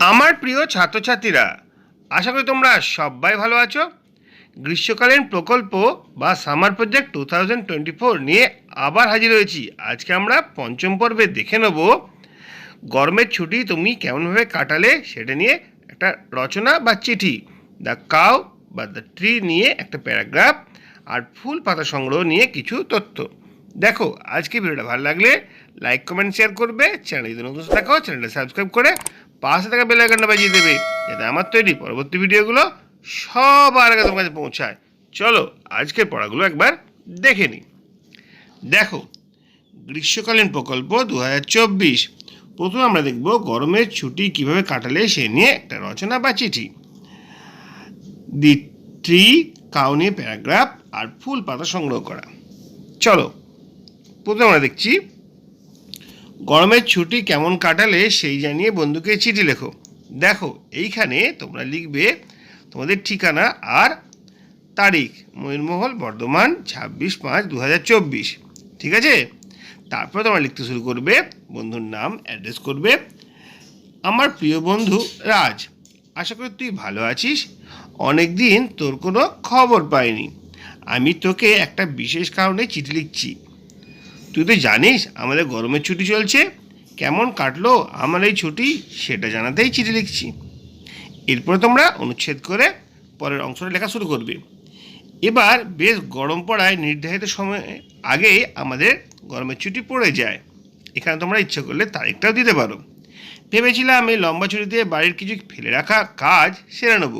আমার প্রিয় ছাত্রছাত্রীরা, আশা করি তোমরা সবাই ভালো আছো। গ্রীষ্মকালীন প্রকল্প বা summer project two thousand twenty four নিয়ে আবার হাজির হয়েছি। আজকে আমরা পঞ্চম পর্বে দেখে নেব, গরমের ছুটি তুমি কেমনভাবে কাটালে সেটা নিয়ে একটা রচনা বা চিঠি দ্য কাউ বা দ্য ট্রি নিয়ে একটা প্যারাগ্রাফ আর ফুল পাতা সংগ্রহ নিয়ে কিছু তথ্য। দেখো, আজকে ভিডিওটা ভালো লাগলে লাইক কমেন্ট শেয়ার করবে। চ্যানেল যদি নতুন থাকো, চ্যানেলটা সাবস্ক্রাইব করে পাশে থাকা বেল আইকনটা বাজিয়ে দেবে, যাতে আমার তৈরি পরবর্তী ভিডিওগুলো সবার আগে তোমার কাছে পৌঁছায়। চলো, আজকের পড়াগুলো একবার দেখে নিই। দেখো, গ্রীষ্মকালীন প্রকল্প দু হাজার চব্বিশ। প্রথমে আমরা দেখব গরমের ছুটি কীভাবে কাটালে সে নিয়ে একটা রচনা বা চিঠি। দি ট্রি, কাউনি, প্যারাগ্রাফ আর ফুল পাতা সংগ্রহ করা। চলো, প্রথমে আমরা দেখছি গরমের ছুটি কেমন কাটালে সেই জানিয়ে বন্ধুকে চিঠি লেখো। দেখো, এইখানে তোমরা লিখবে তোমাদের ঠিকানা আর তারিখ, ময়ূরমহল, বর্ধমান, ছাব্বিশ পাঁচ দু ঠিক আছে? তারপর তোমরা লিখতে শুরু করবে, বন্ধুর নাম, অ্যাড্রেস করবে। আমার প্রিয় বন্ধু রাজ, আশা করি তুই ভালো আছিস। অনেক দিন তোর কোনো খবর পাইনি। আমি তোকে একটা বিশেষ কারণে চিঠি লিখছি। তুই তো জানিস আমাদের গরমের ছুটি চলছে। কেমন কাটলো আমার এই ছুটি সেটা জানাতেই চিঠি লিখছি। এরপরে তোমরা অনুচ্ছেদ করে পরের অংশটা লেখা শুরু করবে। এবার বেশ গরম পড়ায় নির্ধারিত সময় আগেই আমাদের গরমের ছুটি পড়ে যায়। এখানে তোমরা ইচ্ছে করলে তারিখটাও দিতে পারো। ভেবেছিলাম এই লম্বা ছুটিতে বাড়ির কিছু ফেলে রাখা কাজ সেরে নেব।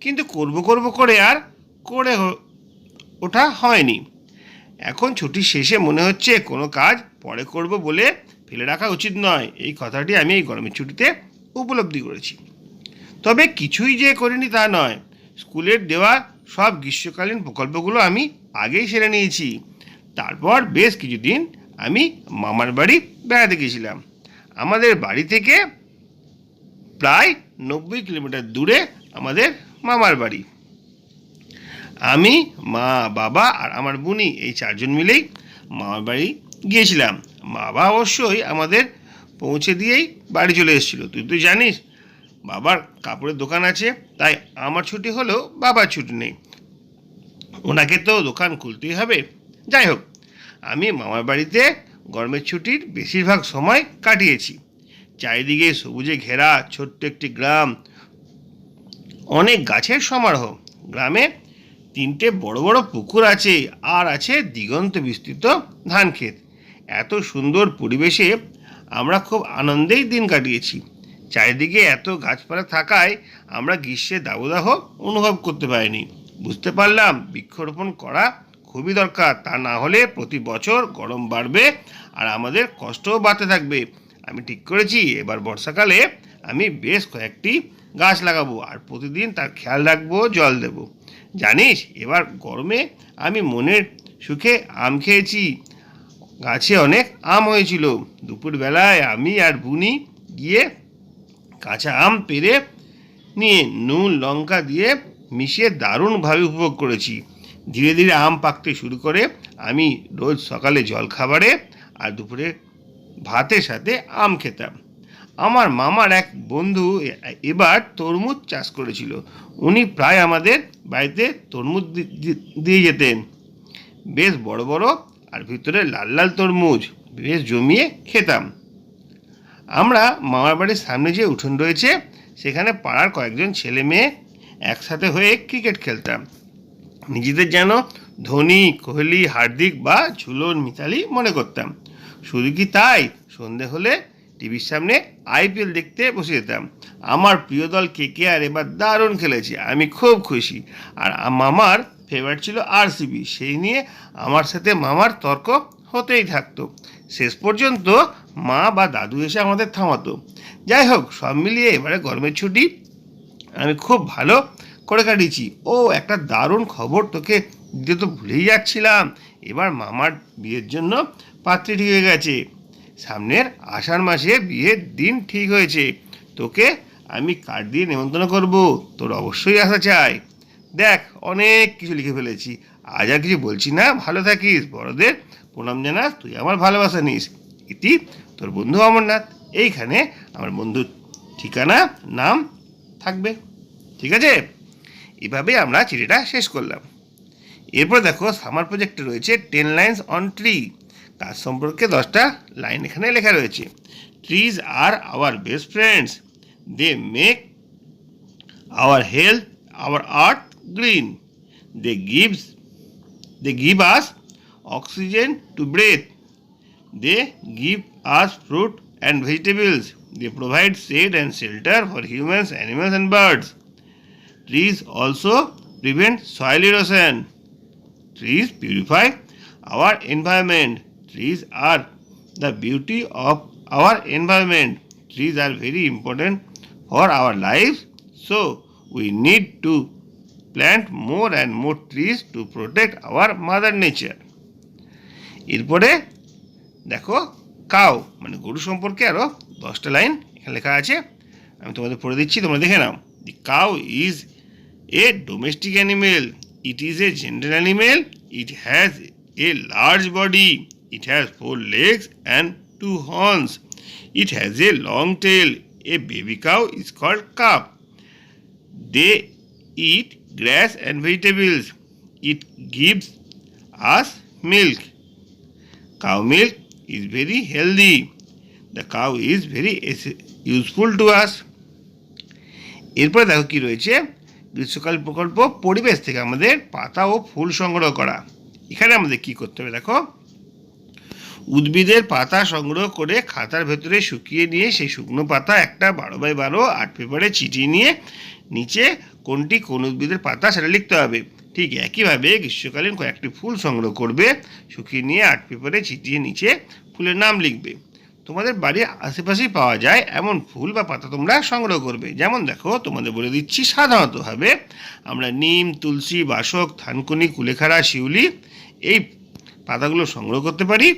কিন্তু করব করব করে আর করে ওঠা হয়নি। এখন ছুটির শেষে মনে হচ্ছে কোনো কাজ পরে করব বলে ফেলে রাখা উচিত নয়। এই কথাটি আমি এই গরমের ছুটিতে উপলব্ধি করেছি। তবে কিছুই যে করিনি তা নয়। স্কুলের দেওয়া সব গ্রীষ্মকালীন প্রকল্পগুলো আমি আগেই সেরে নিয়েছি। তারপর বেশ কিছুদিন আমি মামার বাড়ি বেড়াতে গেছিলাম। আমাদের বাড়ি থেকে প্রায় নব্বই কিলোমিটার দূরে আমাদের মামার বাড়ি। আমি, মা, বাবা আর আমার বুনি এই চারজন মিলেই মামার বাড়ি গিয়েছিলাম। বাবা অবশ্যই আমাদের পৌঁছে দিয়েই বাড়ি চলে এসেছিল। তুই তুই জানিস, বাবার কাপড়ের দোকান আছে, তাই আমার ছুটি হলেও বাবার ছুটি নেই। ওনাকে তো দোকান খুলতেই হবে। যাই হোক, আমি মামার বাড়িতে গরমের ছুটির বেশিরভাগ সময় কাটিয়েছি। চারিদিকে সবুজে ঘেরা ছোট্ট একটি গ্রাম, অনেক গাছের সমারোহ। গ্রামে তিনটে বড় বড় পুকুর আছে, আর আছে দিগন্ত বিস্তৃত ধান ক্ষেত। এত সুন্দর পরিবেশে আমরা খুব আনন্দেই দিন কাটিয়েছি। চারিদিকে এত গাছপালা থাকায় আমরা গ্রীষ্মের দাবদাহ অনুভব করতে পারিনি। বুঝতে পারলাম বৃক্ষরোপণ করা খুবই দরকার, তা না হলে প্রতি বছর গরম বাড়বে আর আমাদের কষ্টও বাড়তে থাকবে। আমি ঠিক করেছি, এবার বর্ষাকালে আমি বেশ কয়েকটি গাছ লাগাবো আর প্রতিদিন তার খেয়াল রাখব, জল দেব। জানিস, এবার গরমে আমি মনের সুখে আম খেয়েছি। গাছে অনেক আম হয়েছিল। দুপুরবেলায় আমি আর বুনি গিয়ে কাঁচা আম পেরে নিয়ে নুন, লঙ্কা দিয়ে মিশিয়ে দারুণভাবে উপভোগ করেছি। ধীরে ধীরে আম পাকতে শুরু করে আমি রোজ সকালে জল খাবারে আর দুপুরে ভাতের সাথে আম খেতাম। আমার মামার এক বন্ধু এবার তরমুজ চাষ করেছিল। উনি প্রায় আমাদের বাড়িতে তরমুজ দিয়ে যেতেন। বেশ বড় বড় আর ভিতরে লাল লাল তরমুজ, বেশ জমিয়ে খেতাম। আমরা মামার বাড়ির সামনে যে উঠোন রয়েছে, সেখানে পাড়ার কয়েকজন ছেলে মেয়ে একসাথে হয়ে ক্রিকেট খেলতাম। নিজেদের যেন ধোনি, কোহলি, হার্দিক বা ঝুলন, মিতালি মনে করতাম। শুধু কি তাই? সন্ধে হলে টিভির সামনে আইপিএল দেখতে বসে যেতাম। আমার প্রিয় দল কে কে আর এবার দারুণ খেলেছে, আমি খুব খুশি। আর মামার ফেভারিট ছিল আরসিবি সেই নিয়ে আমার সাথে মামার তর্ক হতেই থাকতো। শেষ পর্যন্ত মা বা দাদু এসে আমাদের থামাতো। যাই হোক, সব মিলিয়ে এবারে গরমের ছুটি, আমি খুব ভালো করে কাটিয়েছি। ও, একটা দারুণ খবর তোকে দিতে তো ভুলেই যাচ্ছিলাম। এবার মামার বিয়ের জন্য পাত্রী ঠিক হয়ে গেছে। সামনের আষাঢ় মাসে বিয়ের দিন ঠিক হয়েছে। তোকে আমি কার্ড দিয়ে নেমন্তন্ন করব। তোর অবশ্যই আসা চাই। দেখ, অনেক কিছু লিখে ফেলেছি। আজ আর কিছু বলছি না, ভালো থাকিস। বড়দের প্রণাম জানাস, তুই আমার ভালোবাসা নিস। এটি তোর বন্ধু অমরনাথ। এইখানে আমার বন্ধুর ঠিকানা, নাম থাকবে। ঠিক আছে? এভাবে আমরা চিঠিটা শেষ করলাম। এরপর দেখো সামার প্রজেক্টে রয়েছে টেন লাইন্স অন ট্রি কাজ সম্পর্কে দশটা লাইন এখানে লেখা রয়েছে trees are our best friends they make our health our earth green they gives they give us oxygen to breathe they give us fruit and vegetables they provide shade and shelter for humans animals and birds trees also prevent soil erosion trees purify our environment trees are the beauty of our environment trees are very important for our lives so we need to plant more and more trees to protect our mother nature এরপরে দেখো cow মানে গরু সম্পর্কে আরও দশটা line এখানে লেখা আছে আমি তোমাদের পড়ে দিচ্ছি তোমরা দেখে নাও the cow is a domestic animal it is a gentle animal it has a large body it has four legs and two horns it has a long tail a baby cow is called calf they eat grass and vegetables. It gives us milk. Cow milk is very healthy. The cow is very useful to us. এরপরে দেখো কি রয়েছে গ্রীষ্মকাল প্রকল্প পরিবেশ থেকে আমাদের পাতা ও ফুল সংগ্রহ করা এখানে আমাদের কি করতে হবে দেখো উদ্ভিদের পাতা সংগ্রহ করে খাতার ভেতরে শুকিয়ে নিয়ে সেই শুকনো পাতা একটা বারো বাই বারো আর্ট পেপারে চিটিয়ে নিয়ে নিচে কোনটি কোন উদ্ভিদের পাতা সেটা লিখতে হবে। ঠিক একইভাবে গ্রীষ্মকালীন কয়েকটি ফুল সংগ্রহ করবে, শুকিয়ে নিয়ে আর্ট পেপারে চিটিয়ে নিচে ফুলের নাম লিখবে। তোমাদের বাড়ির আশেপাশেই পাওয়া যায় এমন ফুল বা পাতা তোমরা সংগ্রহ করবে। যেমন দেখো, তোমাদের বলে দিচ্ছি সাধারণতভাবে আমরা নিম, তুলসী, বাসক, থানকুনি, কুলেখাড়া, শিউলি এই পাতাগুলো সংগ্রহ করতে পারি।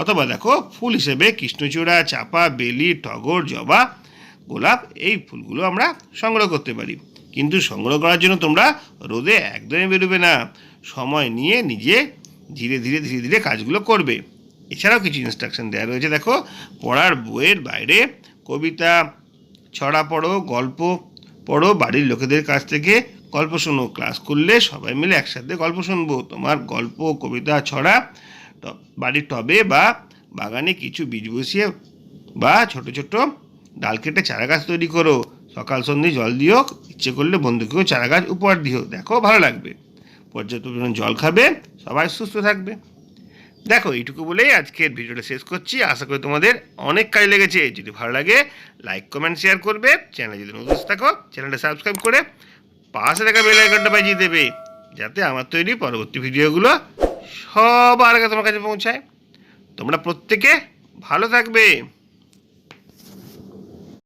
অথবা দেখো, ফুল হিসেবে কৃষ্ণচূড়া, চাপা, বেলি, টগর, জবা, গোলাপ, এই ফুলগুলো আমরা সংগ্রহ করতে পারি। কিন্তু সংগ্রহ করার জন্য তোমরা রোদে একদমই বেরোবে না। সময় নিয়ে নিজে ধীরে ধীরে ধীরে ধীরে কাজগুলো করবে। এছাড়াও কিছু ইনস্ট্রাকশন দেওয়া রয়েছে। দেখো, পড়ার বইয়ের বাইরে কবিতা, ছড়া পড়ো, গল্প পড়ো, বাড়ির লোকেদের কাছ থেকে গল্প শোনো। ক্লাস করলে সবাই মিলে একসাথে গল্প শুনব। তোমার গল্প, কবিতা, ছড়া বাড়ির টবে বা বাগানে কিছু বীজ বসিয়ে বা ছোট ছোট ডাল কেটে চারা গাছ তৈরি করো। সকাল সন্ধ্যে জল দিও, ইচ্ছে করলে বন্ধুকেও চারা গাছ উপহার দিও। দেখো, ভালো লাগবে। পর্যাপ্ত পরিমাণ জল খাবে, সবাই সুস্থ থাকবে। দেখো, এইটুকু বলেই আজকের ভিডিওটা শেষ করছি। আশা করি তোমাদের অনেক কাজ লেগেছে। যদি ভালো লাগে, লাইক, কমেন্ট, শেয়ার করবে। চ্যানেল যদি নতুন থাকো, চ্যানেলটা সাবস্ক্রাইব করে পাশে থাকা বেল আইকনটা বাজিয়ে দেবে, যাতে আমার তৈরি পরবর্তী ভিডিওগুলো সবার আগে তোমার কাছে পৌঁছায়। তোমরা প্রত্যেকে ভালো থাকবে।